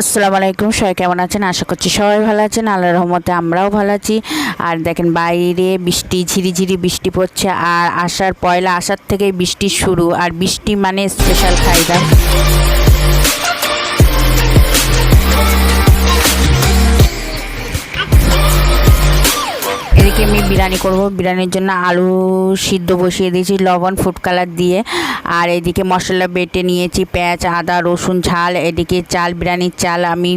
আসসালামু আলাইকুম, সবাই কেমন আছেন? আশা করছি সবাই ভালো আছেন। আল্লাহ রহমতে আমরাও ভালো আছি। আর দেখেন, বাইরে বৃষ্টি, ঝিরিঝিরি বৃষ্টি পড়ছে। আর আসার পয়লা আসার থেকে বৃষ্টি শুরু। আর বৃষ্টি মানে স্পেশাল খাইদা বিরিয়ানি করব। বিরিয়ানির জন্য আলু সিদ্ধ বসিয়ে দিয়েছি, লবণ ফুড কালার দিয়ে। আর এদিকে মশলা বেটে নিয়েছি পেঁয়াজ, আদা, রসুন, ঝাল, এদিকে চাল, বিরিয়ানির চাল আমি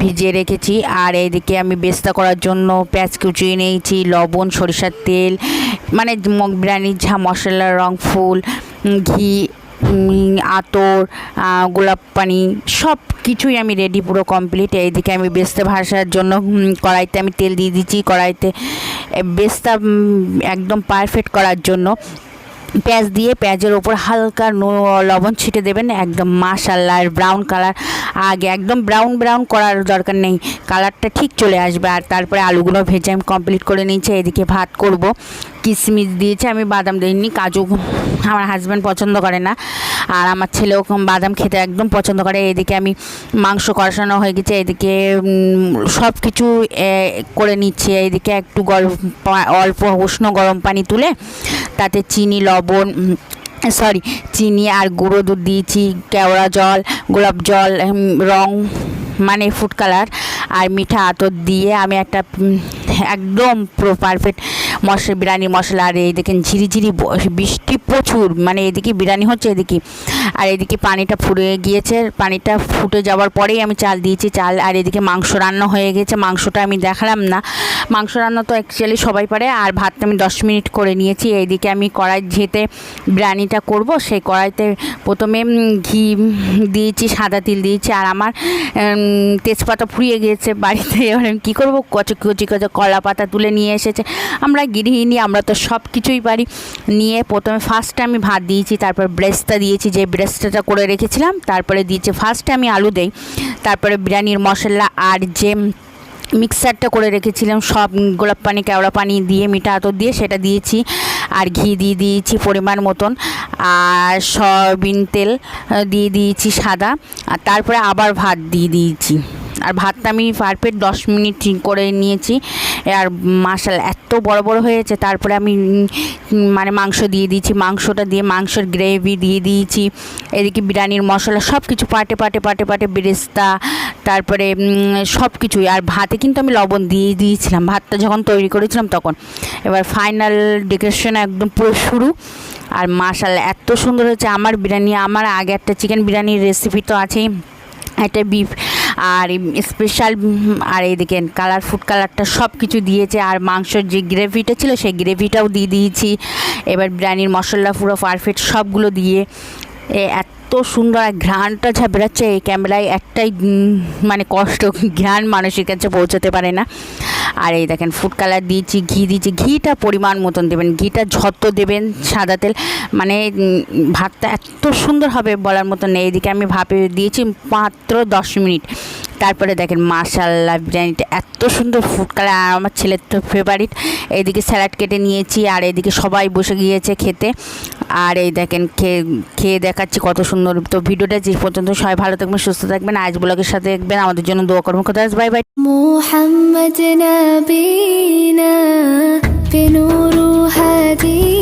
ভিজিয়ে রেখেছি। আর এদিকে আমি বেস্তা করার জন্য পেঁয়াজ কুচিয়ে নিয়েছি, লবণ, সরিষার তেল মানে বিরিয়ানির ঝা মশলা রং ফুল ঘি আতর গোলাপ পানি সব কিছুই আমি রেডি পুরো কমপ্লিট এইদিকে আমি বেস্তে ভাসার জন্য কড়াইতে আমি তেল দিয়ে দিচ্ছি, কড়াইতে বেস্তা একদম পারফেক্ট করার জন্য। পেঁয়াজ দিয়ে পেঁয়াজের ওপর হালকা লবণ ছিটে দেবেন, একদম মাশাল্লাহ, আর ব্রাউন কালার আগে একদম ব্রাউন ব্রাউন করার দরকার নেই। কালারটা ঠিক চলে আসবে, আর তারপরে আলুগুলো ভেজে আমি কমপ্লিট করে নিয়েছি এদিকে ভাত করব। কিশমিশ দিয়েছে, আমি বাদাম দিইনি, কাজু আমার হাজব্যান্ড পছন্দ করে না। আর আমার ছেলেও বাদাম খেতে একদম পছন্দ করে। এদিকে আমি মাংস কষানো হয়ে গেছে, এদিকে সব কিছু করে নিচ্ছি। এদিকে একটু গরম অল্প উষ্ণ গরম পানি তুলে তাতে চিনি, লবণ সরি চিনি আর গুঁড়ো দুধ দিয়েছি, কেওড়া জল, গোলাপ জল রং মানে ফুড কালার আর মিঠা আতর দিয়ে আমি একটা একদম পুরো পারফেক্ট মশলা, বিরিয়ানি মশলা, আর এই দেখেন ঝিরিঝিরি বৃষ্টি প্রচুর মানে এদিকে বিরিয়ানি হচ্ছে এদিকে। আর এদিকে পানিটা ফুটে গিয়েছে, পানিটা ফুটে যাওয়ার পরেই আমি চাল দিয়েছি, চাল আর এদিকে মাংস রান্না হয়ে গেছে। মাংসটা আমি দেখালাম না। মাংস রান্না তো অ্যাকচুয়ালি সবাই পারে, আর ভাতটা আমি দশ মিনিট করে নিয়েছি। এইদিকে আমি কড়াই ঝেঁতে বিরিয়ানিটা করব, সেই কড়াইতে প্রথমে ঘি দিয়েছি, সাদা তিল দিয়েছি, আর আমার তেজপাতা ফুরিয়ে গিয়েছে বাড়িতে। এবার আমি কী করব? কচি কচি কচি কলা পাতা তুলে নিয়ে এসেছে। আমরা গৃহিণী, আমরা তো সব কিছুই পারি। নিয়ে প্রথমে ফার্স্টে আমি ভাত দিয়েছি, তারপর ব্রেস্তা দিয়েছি, যে ব্রেস্তাটা করে রেখেছিলাম, তারপরে দিয়েছি ফার্স্টে আমি আলু দেই, তারপরে বিরিয়ানির মশলা আর যে মিক্সারটা করে রেখেছিলাম, সব গোলাপ পানি, কেওড়া পানি দিয়ে, মিঠা আতর দিয়ে, সেটা দিয়েছি। আর ঘি দিয়ে দিয়েছি পরিমাণ মতন, আর সয়াবিন তেল দিয়ে দিয়েছি সাদা, আর তারপরে আবার ভাত দিয়ে দিয়েছি। আর ভাতটা আমি পারফেক্ট দশ মিনিট করে নিয়েছি। আর মাসাল এত বড় বড় হয়েছে, তারপরে আমি মানে মাংস দিয়ে দিয়েছি, মাংসটা দিয়ে মাংসের গ্রেভি দিয়ে দিয়েছি। এদিকে বিরিয়ানির মশলা সব কিছু পাটে পাটে পাটে পাটে বেরেস্তা, তারপরে সব কিছুই আর ভাতে কিন্তু আমি লবণ দিয়ে দিয়েছিলাম। ভাতটা যখন তৈরি করেছিলাম তখন। এবার ফাইনাল ডেকোরেশন একদম পুরো শুরু। আর মাসাল এত সুন্দর হয়েছে আমার বিরিয়ানি, আমার আগে একটা চিকেন বিরিয়ানির রেসিপি তো আছেই। একটা বিফ আর স্পেশাল আর এইদিকে কালার ফুড কালারটা সব কিছু দিয়েছে। আর মাংসর যে গ্রেভিটা ছিল, সেই গ্রেভিটাও দিয়ে দিয়েছি। এবার বিরিয়ানির মশলা, পুরো পারফেক্ট সবগুলো দিয়ে। এত সুন্দর আর ঘ্রাণটা যা বেরোচ্ছে এই ক্যামেরায় একটাই মানে কষ্ট, ঘ্রাণ মানুষের কাছে পৌঁছাতে পারে না। আর এই দেখেন ফুড কালার দিয়েছি, ঘি দিয়েছি, ঘিটা পরিমাণ মতন দেবেন, ঘিটা ঝত দেবেন সাদা তেল মানে ভাতটা এত সুন্দর হবে বলার মতন নেই। এদিকে আমি ভাপে দিয়েছি মাত্র দশ মিনিট। তারপরে দেখেন মাশাল্লাহ বিরিয়ানিটা এত সুন্দর ফুড কালার আর আমার ছেলের তো ফেভারিট এইদিকে স্যালাড কেটে নিয়েছি আর এদিকে সবাই বসে গিয়েছে খেতে আর এই দেখেন খেয়ে খেয়ে দেখাচ্ছি কত সুন্দর তো ভিডিওটা যে পর্যন্ত সবাই ভালো থাকবেন সুস্থ থাকবেন আজ ব্লগের সাথে দেখবেন আমাদের জন্য দোয়া করবেন কোথায় বাই বাই محمد نبينا بنور هدينا